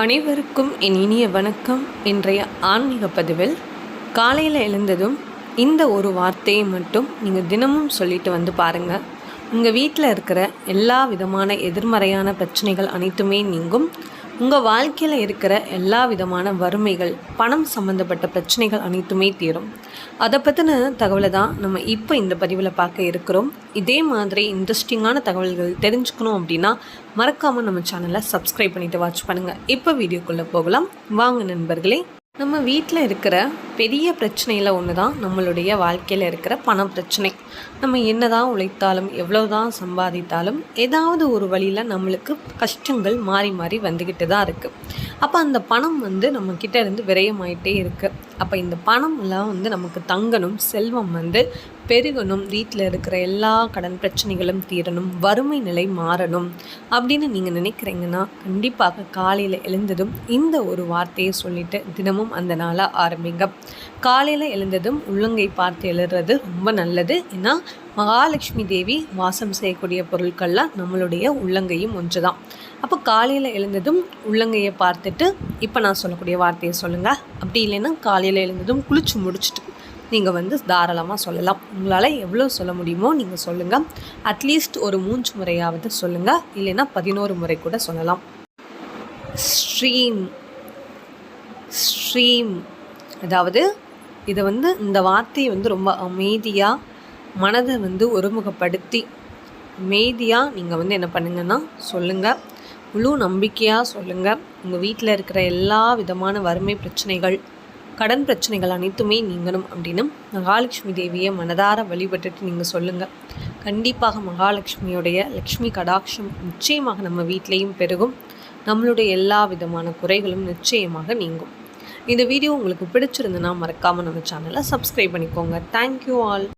அனைவருக்கும் என் இனிய வணக்கம். இன்றைய ஆன்மீக பதிவில் காலையில் எழுந்ததும் இந்த ஒரு வார்த்தையை மட்டும் நீங்கள் தினமும் சொல்லிட்டு வந்து பாருங்கள் உங்கள் வீட்டில் இருக்கிற எல்லா விதமான எதிர்மறையான பிரச்சனைகள் அனைத்துமே நீங்கும். உங்கள் வாழ்க்கையில் இருக்கிற எல்லா விதமான வறுமைகள் பணம் சம்மந்தப்பட்ட பிரச்சனைகள் அனைத்துமே தீரும். அதை பற்றின தகவலை தான் நம்ம இப்போ இந்த பதிவில் பார்க்க இருக்கிறோம். இதே மாதிரி இன்ட்ரெஸ்டிங்கான தகவல்கள் தெரிஞ்சுக்கணும் அப்படின்னா மறக்காமல் நம்ம சேனலை சப்ஸ்கிரைப் பண்ணிவிட்டு வாட்ச் பண்ணுங்கள் இப்போ வீடியோக்குள்ளே போகலாம். வாங்க நண்பர்களே. நம்ம வீட்டில் இருக்கிற பெரிய பிரச்சனையில் ஒன்று தான் நம்மளுடைய வாழ்க்கையில் இருக்கிற பண பிரச்சனை. நம்ம என்ன தான் உழைத்தாலும் எவ்வளோ தான் சம்பாதித்தாலும் ஏதாவது ஒரு வழியில் நம்மளுக்கு கஷ்டங்கள் மாறி மாறி வந்துக்கிட்டு தான் இருக்குது அப்போ அந்த பணம் வந்து நம்மக்கிட்ட இருந்து விரயமாயிட்டே இருக்குது அப்போ இந்த பணம்லாம் வந்து நமக்கு தங்கணும் செல்வம் வந்து பெருகணும் வீட்டில் இருக்கிற எல்லா கடன் பிரச்சனைகளும் தீரணும் வறுமை நிலை மாறணும் அப்படின்னு நீங்கள் நினைக்கிறீங்கன்னா கண்டிப்பாக காலையில் எழுந்ததும் இந்த ஒரு வார்த்தையை சொல்லிட்டு தினமும் அந்த நாளை ஆரம்பிங்க. காலையில் எழுந்ததும் உள்ளங்கை பார்த்து எழுறது ரொம்ப நல்லது. ஏன்னா மகாலட்சுமி தேவி வாசம் செய்யக்கூடிய பொருட்கள்லாம் நம்மளுடைய உள்ளங்கையும் ஒன்று தான் அப்போ காலையில் எழுந்ததும் உள்ளங்கையை பார்த்துட்டு இப்போ நான் சொல்லக்கூடிய வார்த்தையை சொல்லுங்கள் அப்படி இல்லைன்னா காலையில் எழுந்ததும் குளிச்சு முடிச்சுட்டு நீங்கள் வந்து தாராளமாக சொல்லலாம். உங்களால் எவ்வளோ சொல்ல முடியுமோ நீங்கள் சொல்லுங்கள் அட்லீஸ்ட் ஒரு மூன்று முறையாவது சொல்லுங்கள் இல்லைன்னா பதினோரு முறை கூட சொல்லலாம். ஸ்ட்ரீம் ஸ்ட்ரீம் அதாவது இதை வந்து இந்த வார்த்தையை வந்து ரொம்ப அமைதியாக மனதை வந்து ஒருமுகப்படுத்தி அமைதியாக நீங்கள் வந்து என்ன பண்ணுங்கன்னா சொல்லுங்கள் முழு நம்பிக்கையாக சொல்லுங்கள் உங்கள் வீட்டில் இருக்கிற எல்லா விதமான வறுமை பிரச்சனைகள் கடன் பிரச்சனைகள் அனைத்துமே நீங்கணும் அப்படின்னு மகாலட்சுமி தேவியை மனதார வழிபட்டுட்டு நீங்கள் சொல்லுங்கள் கண்டிப்பாக மகாலட்சுமியோடைய லக்ஷ்மி கடாட்சம் நிச்சயமாக நம்ம வீட்லேயும் பெருகும். நம்மளுடைய எல்லா விதமான குறைகளும் நிச்சயமாக நீங்கும். இந்த வீடியோ உங்களுக்கு பிடிச்சிருந்துன்னா மறக்காமல் நம்ம சேனலை சப்ஸ்கிரைப் பண்ணிக்கோங்க. Thank you all